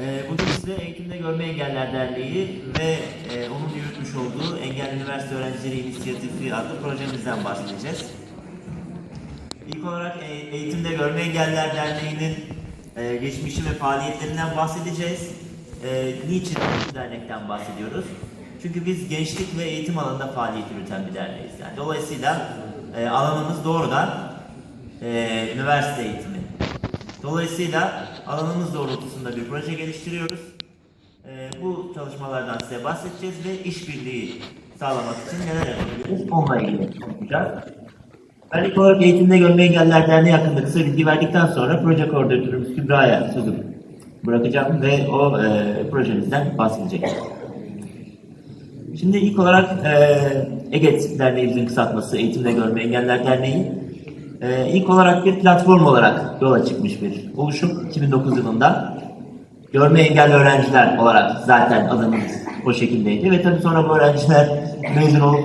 Ee, bugün size Eğitimde Görme Engeller Derneği ve e, onun yürütmüş olduğu Engelli Üniversite Öğrencileri İnisiyatifi adlı projemizden bahsedeceğiz. İlk olarak e, Eğitimde Görme Engeller Derneği'nin e, geçmişi ve faaliyetlerinden bahsedeceğiz. E, niçin bu dernekten bahsediyoruz? Çünkü biz gençlik ve eğitim alanında faaliyet yürüten bir derneğiz. Yani dolayısıyla e, alanımız doğrudan e, üniversite eğitimi. Dolayısıyla alanımız doğrultusunda bir proje geliştiriyoruz. Ee, bu çalışmalardan size bahsedeceğiz ve işbirliği sağlamak için neler yapabiliriz onunla ilgili konuşacağız. Ben ilk olarak Eğitimde Görme Engeller Derneği hakkında kısa bilgi verdikten sonra proje koordinatörümüz Kübra'ya sözü bırakacağım ve o e, projemizden bahsedecek. Şimdi ilk olarak e, EGET Derneğimizin kısaltması Eğitimde Görme Engeller Derneği e, ilk olarak bir platform olarak yola çıkmış bir oluşum 2009 yılında. Görme engelli öğrenciler olarak zaten adımız o şekildeydi ve tabii sonra bu öğrenciler mezun olup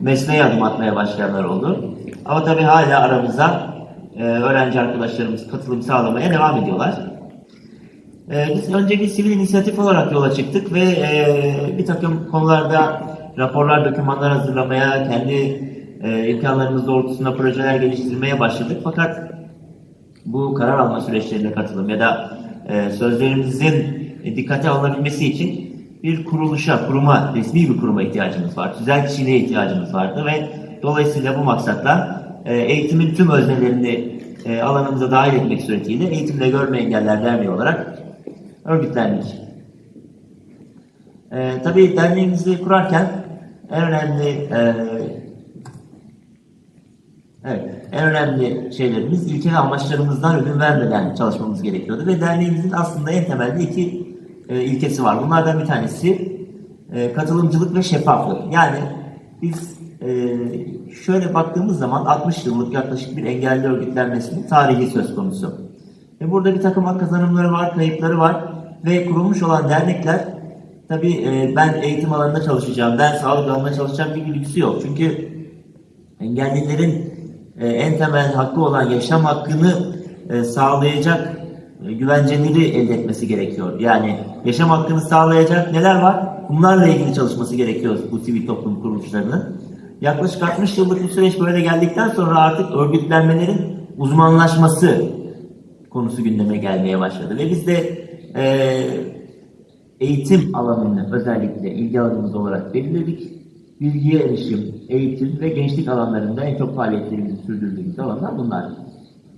mesleğe adım atmaya başlayanlar oldu. Ama tabii hala aramızda e, öğrenci arkadaşlarımız katılım sağlamaya devam ediyorlar. Ee, biz önce bir sivil inisiyatif olarak yola çıktık ve e, bir takım konularda raporlar, dokümanlar hazırlamaya, kendi e, imkanlarımız doğrultusunda projeler geliştirmeye başladık. Fakat bu karar alma süreçlerine katılım ya da e, sözlerimizin dikkate alınabilmesi için bir kuruluşa, kuruma, resmi bir kuruma ihtiyacımız var. Tüzel kişiliğe ihtiyacımız vardı ve dolayısıyla bu maksatla e, eğitimin tüm öznelerini e, alanımıza dahil etmek suretiyle Eğitimde Görme Engeller Derneği olarak örgütlendik. E, tabii derneğimizi kurarken en önemli e, Evet, en önemli şeylerimiz ilke amaçlarımızdan ödün vermeden çalışmamız gerekiyordu ve derneğimizin aslında en temelde iki e, ilkesi var. Bunlardan bir tanesi e, katılımcılık ve şeffaflık. Yani biz e, şöyle baktığımız zaman 60 yıllık yaklaşık bir engelli örgütlenmesinin tarihi söz konusu. Ve burada bir takım kazanımları var, kayıpları var ve kurulmuş olan dernekler tabii e, ben eğitim alanında çalışacağım, ben sağlık alanında çalışacağım gibi lüksü yok. Çünkü engellilerin e, en temel hakkı olan yaşam hakkını e, sağlayacak e, güvenceleri elde etmesi gerekiyor. Yani yaşam hakkını sağlayacak neler var? Bunlarla ilgili çalışması gerekiyor bu sivil toplum kuruluşlarının. Yaklaşık 60 yıllık bir süreç böyle geldikten sonra artık örgütlenmelerin uzmanlaşması konusu gündeme gelmeye başladı. Ve biz de e, eğitim alanını özellikle ilgi alanımız olarak belirledik bilgiye erişim, eğitim ve gençlik alanlarında en çok faaliyetlerimizi sürdürdüğümüz alanlar bunlar.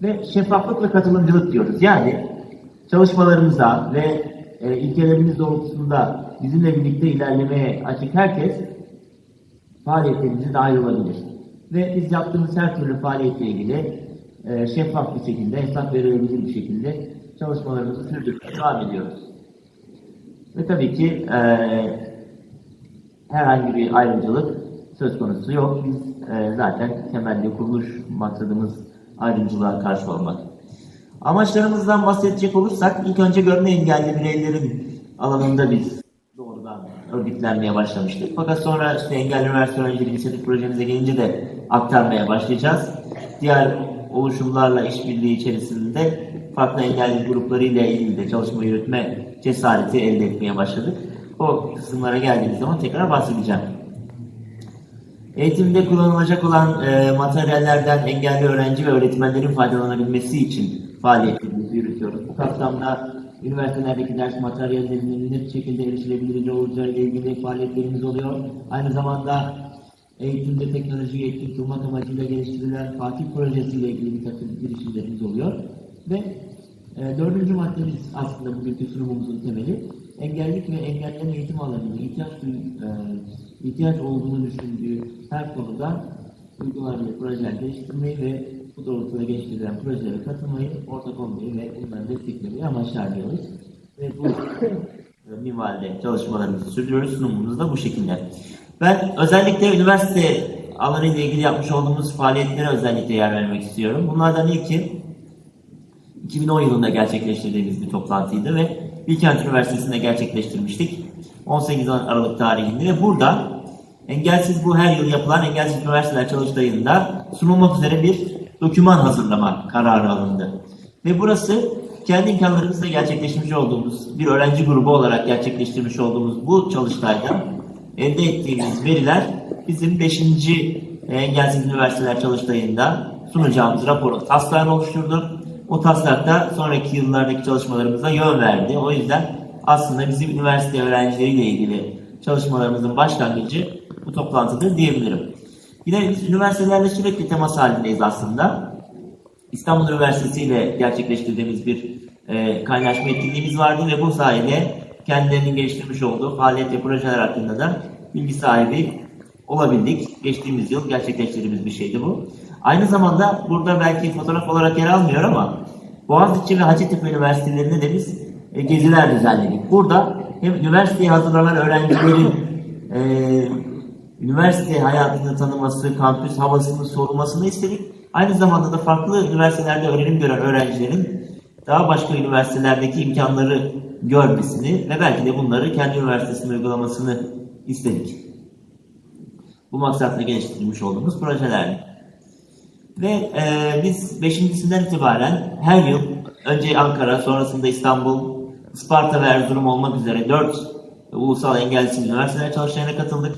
Ve şeffaflık ve katılımcılık diyoruz. Yani çalışmalarımıza ve e, ilkelerimiz doğrultusunda bizimle birlikte ilerlemeye açık herkes faaliyetlerimize dahil olabilir. Ve biz yaptığımız her türlü faaliyetle ilgili e, şeffaf bir şekilde, hesap verilebilir bir şekilde çalışmalarımızı sürdürmeye devam ediyoruz. Ve tabii ki e, herhangi bir ayrımcılık söz konusu yok. Biz e, zaten temelli kuruluş maksadımız ayrımcılığa karşı olmak. Amaçlarımızdan bahsedecek olursak ilk önce görme engelli bireylerin alanında biz doğrudan örgütlenmeye başlamıştık. Fakat sonra işte Engelli Üniversite Öğrencileri İnisiyatif projemize gelince de aktarmaya başlayacağız. Diğer oluşumlarla işbirliği içerisinde farklı engelli gruplarıyla ilgili de çalışma yürütme cesareti elde etmeye başladık. O kısımlara geldiğimiz zaman tekrar bahsedeceğim. Eğitimde kullanılacak olan e, materyallerden engelli öğrenci ve öğretmenlerin faydalanabilmesi için faaliyetlerimizi yürütüyoruz. Bu kapsamda üniversitelerdeki ders materyallerinin net şekilde erişilebilir olacağı ile ilgili faaliyetlerimiz oluyor. Aynı zamanda eğitimde teknolojiyi etkin kılmak amacıyla geliştirilen Fatih Projesi ile ilgili bir takım girişimlerimiz oluyor. Ve e, dördüncü maddemiz aslında bugünkü sunumumuzun temeli engellilik ve engellerin eğitim alanında ihtiyaç, e, ihtiyaç olduğunu düşündüğü her konuda uygulamalı projeler geliştirmeyi ve bu doğrultuda geliştirilen projelere katılmayı, ortak olmayı ve bunları desteklemeyi amaçlıyoruz. Ve bu e, minvalde çalışmalarımızı sürdürüyoruz. Sunumumuz da bu şekilde. Ben özellikle üniversite alanı ile ilgili yapmış olduğumuz faaliyetlere özellikle yer vermek istiyorum. Bunlardan ilki 2010 yılında gerçekleştirdiğimiz bir toplantıydı ve Bilkent Üniversitesi'nde gerçekleştirmiştik. 18 Aralık tarihinde ve burada engelsiz bu her yıl yapılan engelsiz üniversiteler çalıştayında sunulmak üzere bir doküman hazırlama kararı alındı. Ve burası kendi imkanlarımızla gerçekleştirmiş olduğumuz bir öğrenci grubu olarak gerçekleştirmiş olduğumuz bu çalıştayda elde ettiğimiz veriler bizim 5. Engelsiz Üniversiteler Çalıştayı'nda sunacağımız raporun taslağını oluşturdu. O taslakta sonraki yıllardaki çalışmalarımıza yön verdi. O yüzden aslında bizim üniversite öğrencileriyle ilgili çalışmalarımızın başlangıcı bu toplantıdır diyebilirim. Yine üniversitelerle sürekli temas halindeyiz aslında. İstanbul Üniversitesi ile gerçekleştirdiğimiz bir e, kaynaşma etkinliğimiz vardı ve bu sayede kendilerinin geliştirmiş olduğu faaliyet ve projeler hakkında da bilgi sahibi olabildik. Geçtiğimiz yıl gerçekleştirdiğimiz bir şeydi bu. Aynı zamanda burada belki fotoğraf olarak yer almıyor ama Boğaziçi ve Hacettepe Üniversitelerinde de biz e, geziler düzenledik. Burada hem üniversiteye hazırlanan öğrencilerin e, üniversite hayatını tanıması, kampüs havasını sorulmasını istedik. Aynı zamanda da farklı üniversitelerde öğrenim gören öğrencilerin daha başka üniversitelerdeki imkanları görmesini ve belki de bunları kendi üniversitesinde uygulamasını istedik. Bu maksatla geliştirilmiş olduğumuz projelerdi. Ve e, biz beşincisinden itibaren her yıl önce Ankara, sonrasında İstanbul, Isparta ve Erzurum olmak üzere dört ulusal engelsiz üniversiteler çalıştayına katıldık.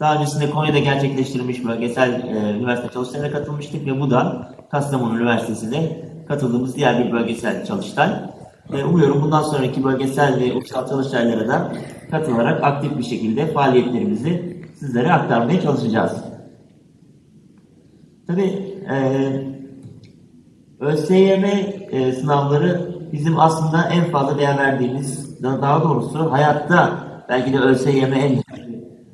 Daha öncesinde Konya'da gerçekleştirilmiş bölgesel e, üniversite çalıştayına katılmıştık ve bu da Kastamonu Üniversitesi'nde katıldığımız diğer bir bölgesel çalıştay. E, umuyorum bundan sonraki bölgesel ve ulusal çalıştaylara da katılarak aktif bir şekilde faaliyetlerimizi sizlere aktarmaya çalışacağız. Tabii ÖSYM e, sınavları bizim aslında en fazla değer verdiğimiz, daha doğrusu hayatta belki de ÖSYM en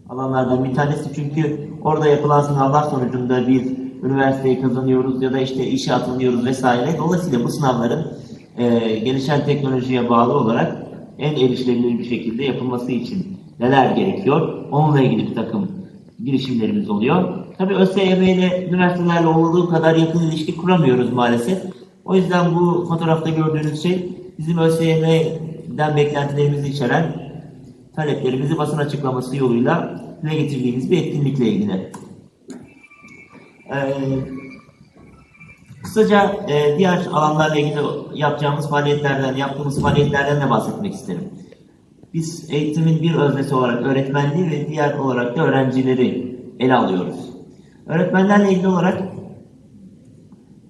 alanlardan bir tanesi. Çünkü orada yapılan sınavlar sonucunda bir üniversiteyi kazanıyoruz ya da işte işe atılıyoruz vesaire. Dolayısıyla bu sınavların e, gelişen teknolojiye bağlı olarak en erişilebilir bir şekilde yapılması için neler gerekiyor? Onunla ilgili bir takım girişimlerimiz oluyor. Tabii ÖSYM ile üniversitelerle olduğu kadar yakın ilişki kuramıyoruz maalesef. O yüzden bu fotoğrafta gördüğünüz şey bizim ÖSYM'den beklentilerimizi içeren taleplerimizi basın açıklaması yoluyla dile getirdiğimiz bir etkinlikle ilgili. Ee, kısaca e, diğer alanlarla ilgili yapacağımız faaliyetlerden, yaptığımız faaliyetlerden de bahsetmek isterim. Biz eğitimin bir öznesi olarak öğretmenliği ve diğer olarak da öğrencileri ele alıyoruz. Öğretmenlerle ilgili olarak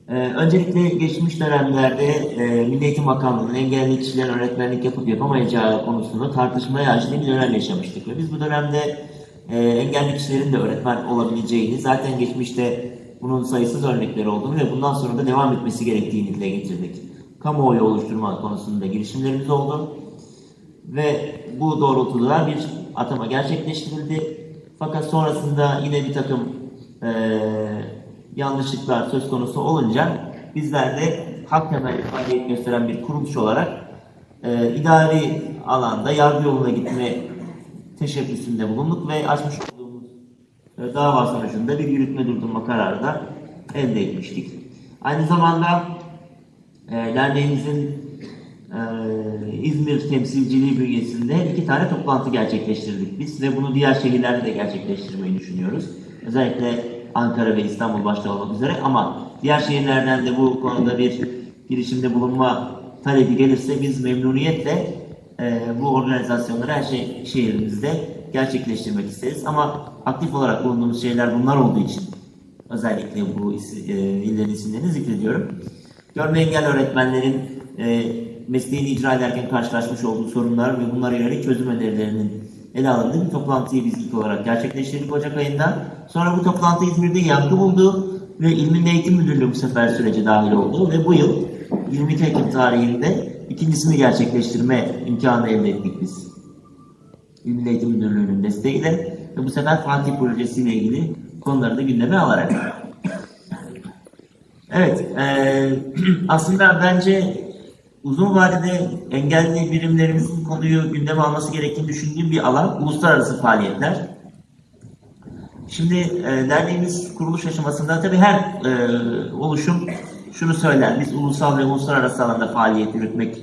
e, öncelikle geçmiş dönemlerde e, Milli Eğitim Bakanlığı'nın engelli kişilerin öğretmenlik yapıp yapamayacağı konusunu tartışmaya açtığı bir dönem yaşamıştık. Ve biz bu dönemde e, engelli kişilerin de öğretmen olabileceğini, zaten geçmişte bunun sayısız örnekleri olduğunu ve bundan sonra da devam etmesi gerektiğini dile getirdik. Kamuoyu oluşturma konusunda girişimlerimiz oldu. Ve bu doğrultuda bir atama gerçekleştirildi. Fakat sonrasında yine bir takım e, yanlışlıklar söz konusu olunca bizler de hak temelli faaliyet gösteren bir kuruluş olarak e, idari alanda yargı yoluna gitme teşebbüsünde bulunduk ve açmış olduğumuz e, dava sonucunda bir yürütme durdurma kararı da elde etmiştik. Aynı zamanda e, derneğimizin e, İzmir temsilciliği bünyesinde iki tane toplantı gerçekleştirdik biz ve bunu diğer şehirlerde de gerçekleştirmeyi düşünüyoruz. Özellikle Ankara ve İstanbul başta olmak üzere ama diğer şehirlerden de bu konuda bir girişimde bulunma talebi gelirse biz memnuniyetle e, bu organizasyonları her şey şehrimizde gerçekleştirmek isteriz. Ama aktif olarak bulunduğumuz şeyler bunlar olduğu için özellikle bu is- e, illerin isimlerini zikrediyorum. Görme engelli öğretmenlerin e, mesleğini icra ederken karşılaşmış olduğu sorunlar ve bunlara yönelik çözüm önerilerinin ele alındığı bir toplantıyı biz ilk olarak gerçekleştirdik Ocak ayında. Sonra bu toplantı İzmir'de yankı buldu ve İl Milli Eğitim Müdürlüğü bu sefer sürece dahil oldu ve bu yıl 22 Ekim tarihinde ikincisini gerçekleştirme imkanı elde ettik biz. İl Milli Eğitim Müdürlüğü'nün desteğiyle ve bu sefer Fatih Projesi ile ilgili konuları da gündeme alarak. Evet, eee, aslında bence uzun vadede engelli birimlerimizin konuyu gündeme alması gerektiğini düşündüğüm bir alan uluslararası faaliyetler. Şimdi e, derneğimiz kuruluş aşamasında tabii her e, oluşum şunu söyler. Biz ulusal ve uluslararası alanda faaliyet yürütmek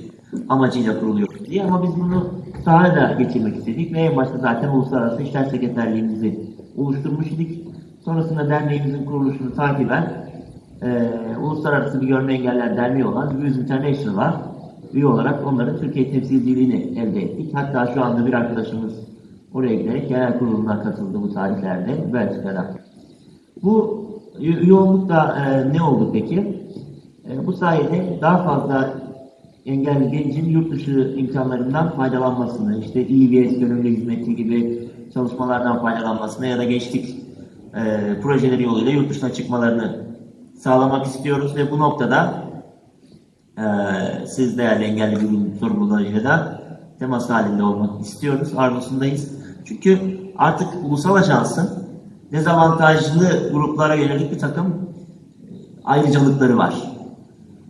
amacıyla kuruluyoruz diye ama biz bunu sahaya da geçirmek istedik ve en başta zaten uluslararası işler sekreterliğimizi oluşturmuş idik. Sonrasında derneğimizin kuruluşunu takiben e, uluslararası bir görme engeller derneği olan Views International var. üye olarak onların Türkiye temsilciliğini elde ettik. Hatta şu anda bir arkadaşımız oraya giderek genel kuruluna katıldı bu tarihlerde Belçika'da. Bu üye oldukta e, ne oldu peki? E, bu sayede daha fazla engelli gencin yurt dışı imkanlarından faydalanmasını, işte EVS gönüllü hizmeti gibi çalışmalardan faydalanmasını ya da gençlik e, projeleri yoluyla yurt dışına çıkmalarını sağlamak istiyoruz ve bu noktada e, siz değerli engelli bilim sorumlularıyla da temas halinde olmak istiyoruz, arzusundayız. Çünkü artık ulusal ajansın dezavantajlı gruplara yönelik bir takım ayrıcalıkları var.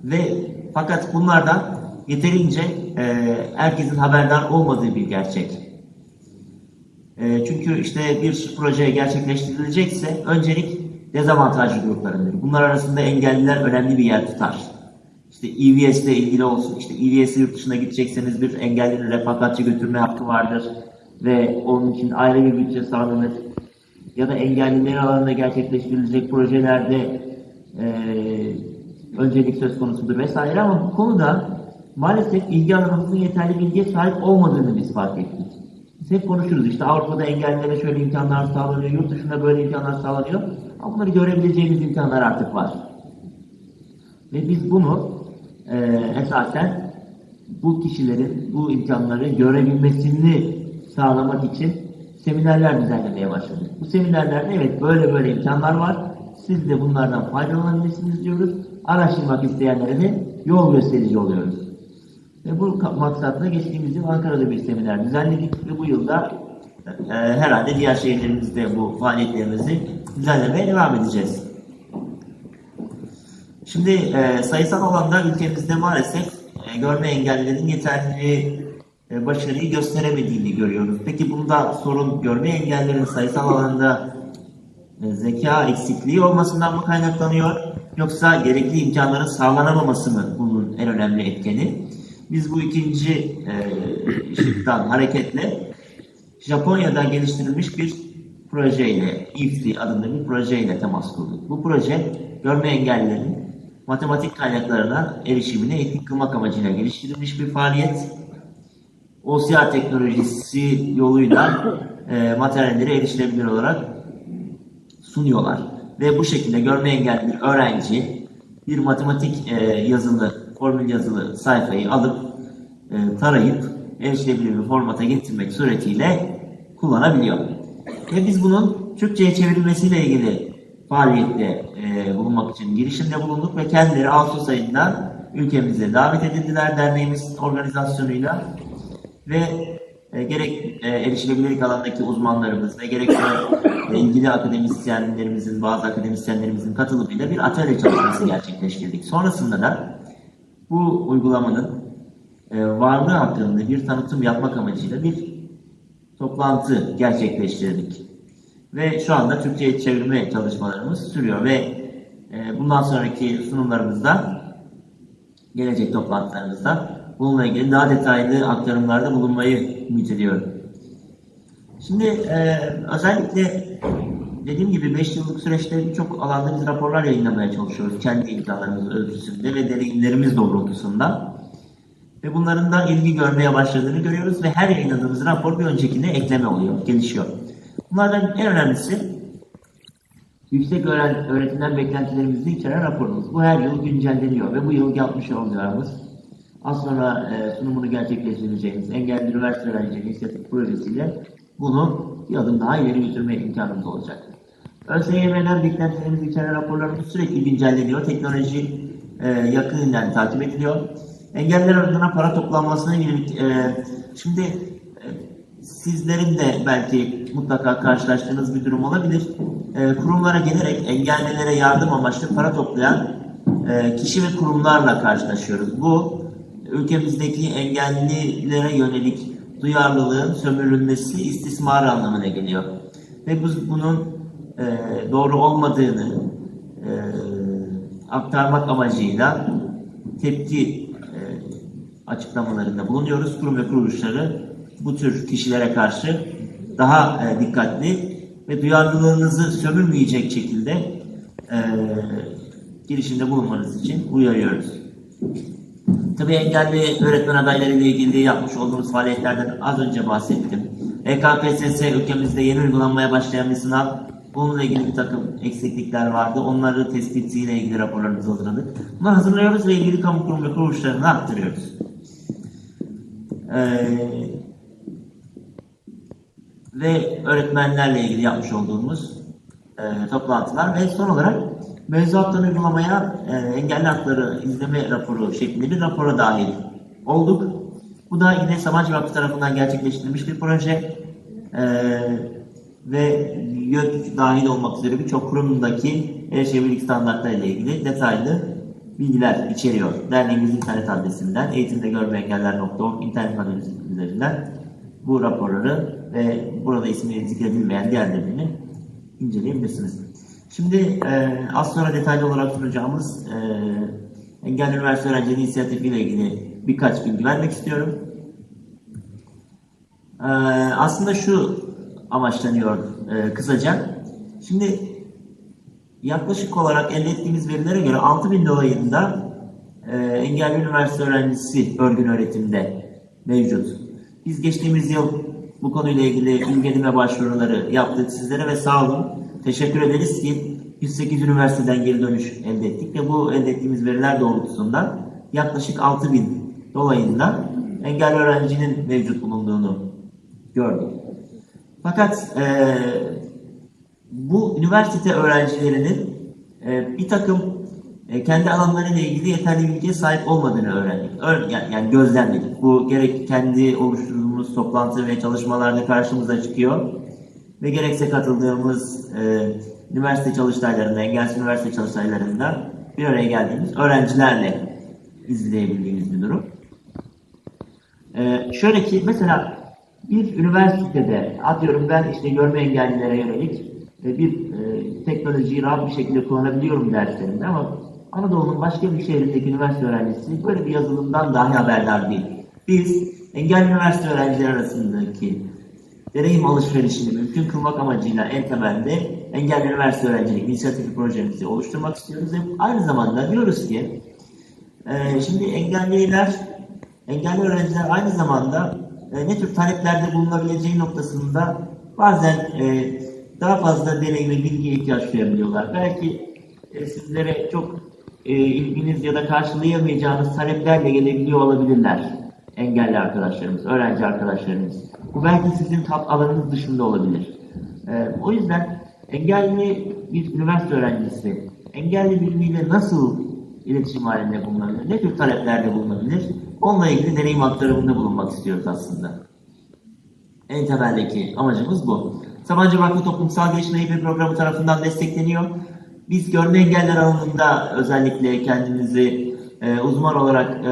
Ve fakat bunlardan yeterince e, herkesin haberdar olmadığı bir gerçek. E, çünkü işte bir proje gerçekleştirilecekse öncelik dezavantajlı gruplarındır. Bunlar arasında engelliler önemli bir yer tutar. İşte EVS ile ilgili olsun, işte EVS'e yurt dışına gidecekseniz bir engellinin refakatçi götürme hakkı vardır ve onun için ayrı bir bütçe sağlanır. Ya da engellilerin alanında gerçekleştirilecek projelerde eee öncelik söz konusudur vesaire ama bu konuda maalesef ilgi alanımızın yeterli bilgiye sahip olmadığını biz fark ettik. Biz hep konuşuruz işte Avrupa'da engellilere şöyle imkanlar sağlanıyor, yurt dışında böyle imkanlar sağlanıyor ama bunları görebileceğimiz imkanlar artık var. Ve biz bunu e, esasen bu kişilerin bu imkanları görebilmesini sağlamak için seminerler düzenlemeye başladık. Bu seminerlerde evet böyle böyle imkanlar var. Siz de bunlardan faydalanabilirsiniz diyoruz. Araştırmak isteyenlere de yol gösterici oluyoruz. Ve bu maksatla geçtiğimiz yıl Ankara'da bir seminer düzenledik ve bu yılda e, herhalde diğer şehirlerimizde bu faaliyetlerimizi düzenlemeye devam edeceğiz. Şimdi e, sayısal alanda ülkemizde maalesef e, görme engellilerin yeterli e, başarıyı gösteremediğini görüyoruz. Peki bunda sorun görme engellilerin sayısal alanda e, zeka eksikliği olmasından mı kaynaklanıyor? Yoksa gerekli imkanların sağlanamaması mı bunun en önemli etkeni? Biz bu ikinci e, şıktan hareketle Japonya'da geliştirilmiş bir projeyle, IFTI adında bir projeyle temas kurduk. Bu proje görme engellilerin matematik kaynaklarına erişimini etik kılmak amacıyla geliştirilmiş bir faaliyet. OCR teknolojisi yoluyla e, materyalleri erişilebilir olarak sunuyorlar. Ve bu şekilde görme engelli bir öğrenci bir matematik e, yazılı, formül yazılı sayfayı alıp e, tarayıp erişilebilir bir formata getirmek suretiyle kullanabiliyor. Ve biz bunun Türkçe'ye çevrilmesiyle ilgili faaliyette e, bulunmak için girişimde bulunduk ve kendileri Ağustos ayında ülkemize davet edildiler derneğimiz organizasyonuyla ve e, gerek e, erişilebilirlik alanındaki uzmanlarımız ve gerekse e, ilgili akademisyenlerimizin, bazı akademisyenlerimizin katılımıyla bir atölye çalışması gerçekleştirdik. Sonrasında da bu uygulamanın e, varlığı hakkında bir tanıtım yapmak amacıyla bir toplantı gerçekleştirdik. Ve şu anda Türkçe'ye çevirme çalışmalarımız sürüyor ve e, bundan sonraki sunumlarımızda gelecek toplantılarımızda bununla ilgili daha detaylı aktarımlarda bulunmayı ümit ediyorum. Şimdi e, özellikle dediğim gibi 5 yıllık süreçte birçok alanda biz raporlar yayınlamaya çalışıyoruz. Kendi imkanlarımız ölçüsünde ve deneyimlerimiz doğrultusunda. Ve bunların da ilgi görmeye başladığını görüyoruz ve her yayınladığımız rapor bir öncekine ekleme oluyor, gelişiyor. Bunlardan en önemlisi yüksek öğren öğretimden beklentilerimizi içeren raporumuz. Bu her yıl güncelleniyor ve bu yıl yapmış olacağımız az sonra e, sunumunu gerçekleştireceğimiz Engelli Üniversite Öğrencileri İnisiyatif Projesi'yle bunu bir adım daha ileri götürme imkanımız olacak. ÖSYM'den beklentilerimizi içeren raporlarımız sürekli güncelleniyor. Teknoloji e, yakından takip ediliyor. Engeller adına para toplanmasına yönelik e, şimdi e, sizlerin de belki mutlaka karşılaştığınız bir durum olabilir. E, kurumlara gelerek engellilere yardım amaçlı para toplayan e, kişi ve kurumlarla karşılaşıyoruz. Bu ülkemizdeki engellilere yönelik duyarlılığın sömürülmesi, istismar anlamına geliyor. Ve biz bunun e, doğru olmadığını e, aktarmak amacıyla tepki açıklamalarında bulunuyoruz. Kurum ve kuruluşları bu tür kişilere karşı daha e, dikkatli ve duyarlılığınızı sömürmeyecek şekilde e, girişimde bulunmanız için uyarıyoruz. Tabii engelli öğretmen adayları ile ilgili yapmış olduğumuz faaliyetlerden az önce bahsettim. EKPSS ülkemizde yeni uygulanmaya başlayan bir sınav. Bununla ilgili bir takım eksiklikler vardı. Onları tespitiyle ilgili raporlarımızı hazırladık. Bunları hazırlıyoruz ve ilgili kamu kurum ve kuruluşlarına aktarıyoruz. Ee, ve öğretmenlerle ilgili yapmış olduğumuz e, toplantılar ve son olarak mevzuattan uygulamaya e, engelli hakları izleme raporu şeklinde bir rapora dahil olduk. Bu da yine Sabancı Vakfı tarafından gerçekleştirilmiş bir proje E, ve YÖK dahil olmak üzere birçok kurumdaki erişebilirlik standartları ile ilgili detaylı bilgiler içeriyor. Derneğimizin internet adresinden eğitimdegörmeyengeller.org internet adresi üzerinden bu raporları ve burada ismi zikredilmeyen diğerlerini inceleyebilirsiniz. Şimdi e, az sonra detaylı olarak sunacağımız e, Engelli Üniversite Öğrencileri İnisiyatifi ile ilgili birkaç bilgi vermek istiyorum. E, aslında şu amaçlanıyor e, kısaca. Şimdi yaklaşık olarak elde ettiğimiz verilere göre 6000 dolayında e, engelli üniversite öğrencisi örgün öğretimde mevcut. Biz geçtiğimiz yıl bu konuyla ilgili ilgilenme başvuruları yaptık sizlere ve sağ olun. Teşekkür ederiz ki 108 üniversiteden geri dönüş elde ettik ve bu elde ettiğimiz veriler doğrultusunda yaklaşık 6000 dolayında engelli öğrencinin mevcut bulunduğunu gördük. Fakat e, bu üniversite öğrencilerinin e, bir takım e, kendi alanlarıyla ilgili yeterli bilgiye sahip olmadığını öğrendik. Ör, yani, yani gözlemledik. Bu gerek kendi oluşturduğumuz toplantı ve çalışmalarda karşımıza çıkıyor ve gerekse katıldığımız e, üniversite çalıştaylarında, engelsiz üniversite çalıştaylarında bir araya geldiğimiz öğrencilerle izleyebildiğimiz bir durum. E, şöyle ki mesela bir üniversitede atıyorum ben işte görme engellilere yönelik e, bir e, teknolojiyi rahat bir şekilde kullanabiliyorum derslerinde ama Anadolu'nun başka bir şehrindeki üniversite öğrencisi böyle bir yazılımdan dahi haberdar değil. Biz engelli üniversite öğrencileri arasındaki deneyim alışverişini mümkün kılmak amacıyla en temelde engelli üniversite öğrencilik inisiyatifi projemizi oluşturmak istiyoruz ve aynı zamanda diyoruz ki e, şimdi engelliler, engelli öğrenciler aynı zamanda e, ne tür taleplerde bulunabileceği noktasında bazen e, daha fazla deneyim ve bilgiye ihtiyaç duyabiliyorlar. Belki e, sizlere çok e, ilginiz ya da karşılayamayacağınız taleplerle gelebiliyor olabilirler engelli arkadaşlarımız, öğrenci arkadaşlarımız. Bu belki sizin tat alanınız dışında olabilir. E, o yüzden engelli bir üniversite öğrencisi engelli birimiyle nasıl iletişim halinde bulunabilir, ne tür taleplerde bulunabilir, onunla ilgili deneyim aktarımında bulunmak istiyoruz aslında. En temeldeki amacımız bu. Sabancı Vakfı Toplumsal Gelişme Eğitim Programı tarafından destekleniyor. Biz görme engeller alanında özellikle kendimizi e, uzman olarak e,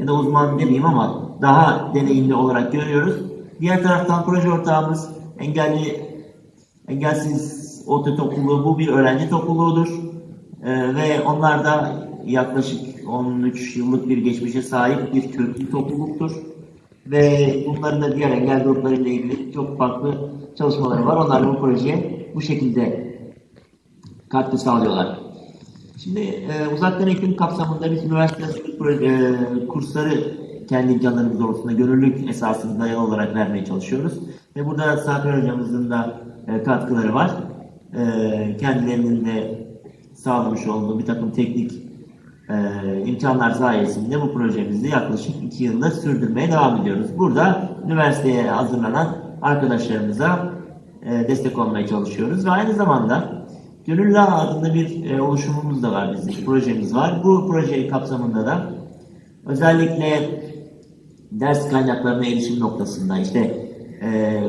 ya da uzman demeyeyim ama daha deneyimli olarak görüyoruz. Diğer taraftan proje ortağımız engelli engelsiz OT topluluğu bu bir öğrenci topluluğudur. E, ve onlar da yaklaşık 13 yıllık bir geçmişe sahip bir köklü topluluktur. Ve bunların da diğer engel gruplarıyla ilgili çok farklı çalışmaları var. Onlar bu projeye bu şekilde katkı sağlıyorlar. Şimdi e, uzaktan eğitim kapsamında biz üniversite e, kursları kendi imkanlarımız doğrultusunda gönüllülük esasında dayalı olarak vermeye çalışıyoruz. Ve burada Safer hocamızın da e, katkıları var. E, kendilerinin de sağlamış olduğu bir takım teknik e, imkanlar sayesinde bu projemizi yaklaşık iki yıldır sürdürmeye devam ediyoruz. Burada üniversiteye hazırlanan arkadaşlarımıza e, destek olmaya çalışıyoruz ve aynı zamanda Gönüllü adında bir e, oluşumumuz da var bizim, projemiz var. Bu proje kapsamında da özellikle ders kaynaklarına erişim noktasında işte e,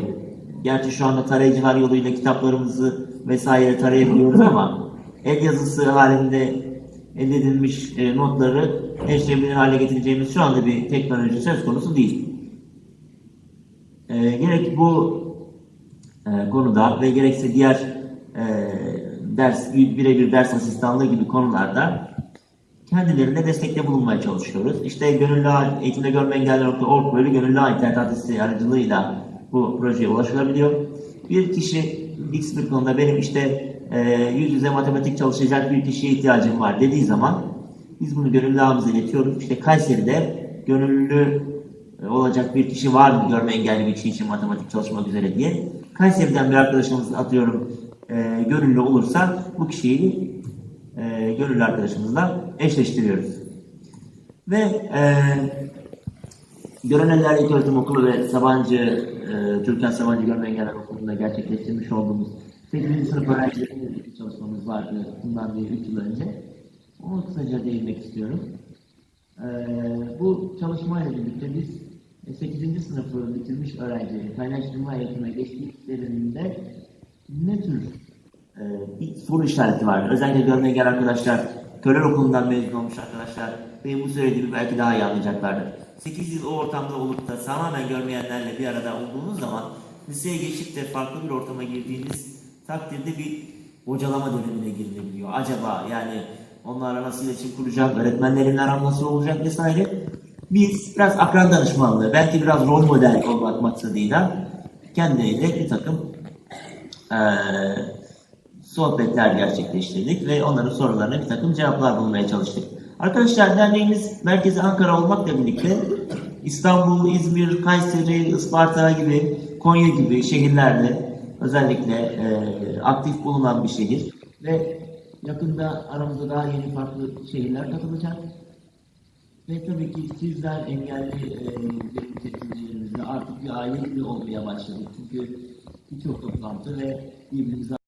gerçi şu anda tarayıcılar yoluyla kitaplarımızı vesaire tarayabiliyoruz ama el yazısı halinde elde edilmiş e, notları erişilebilir hale getireceğimiz şu anda bir teknoloji söz konusu değil. E, gerek bu e, konuda ve gerekse diğer e, ders, birebir ders asistanlığı gibi konularda kendilerine destekte bulunmaya çalışıyoruz. İşte gönüllü eğitimde görme engelli.org böyle gönüllü internet adresi aracılığıyla bu projeye ulaşılabiliyor. Bir kişi X bir konuda benim işte e, yüz yüze matematik çalışacak bir kişiye ihtiyacım var dediği zaman Biz bunu gönüllü ağımıza iletiyoruz. İşte Kayseri'de gönüllü e, olacak bir kişi var mı görme engelli bir kişi için matematik çalışmak üzere diye. Kayseri'den bir arkadaşımız atıyorum e, gönüllü olursa bu kişiyi e, gönüllü arkadaşımızla eşleştiriyoruz. Ve e, Göreneller İlköğretim Okulu ve Sabancı, e, Türkan Sabancı Görme Engeller Okulu'nda gerçekleştirmiş olduğumuz 8. sınıf öğrencilerinin bir çalışmamız vardı bundan bir 3 yıl önce. Onu kısaca değinmek istiyorum. E, bu çalışmayla birlikte biz 8. sınıfı bitirmiş öğrencilerin kaynaştırma eğitime geçtiklerinde ne tür e, bir soru işareti var. Özellikle görme engelli arkadaşlar, Köler Okulu'ndan mezun olmuş arkadaşlar benim bu söylediğimi belki daha iyi anlayacaklardır. 8 yıl o ortamda olup da tamamen görmeyenlerle bir arada olduğunuz zaman liseye geçip de farklı bir ortama girdiğiniz takdirde bir bocalama dönemine girilebiliyor. Acaba yani onlarla nasıl iletişim kuracağım, öğretmenlerimle aram nasıl olacak vesaire. Biz biraz akran danışmanlığı, belki biraz rol model olmak maksadıyla kendileriyle bir takım eee sohbetler gerçekleştirdik ve onların sorularına bir takım cevaplar bulmaya çalıştık. Arkadaşlar derneğimiz merkezi Ankara olmakla birlikte İstanbul, İzmir, Kayseri, Isparta gibi, Konya gibi şehirlerde özellikle e, aktif bulunan bir şehir ve yakında aramıza daha yeni farklı şehirler katılacak. Ve tabii ki sizler engelli e, temsilcilerimizle artık bir aile gibi olmaya başladık. Çünkü birçok toplantı ve birbirimize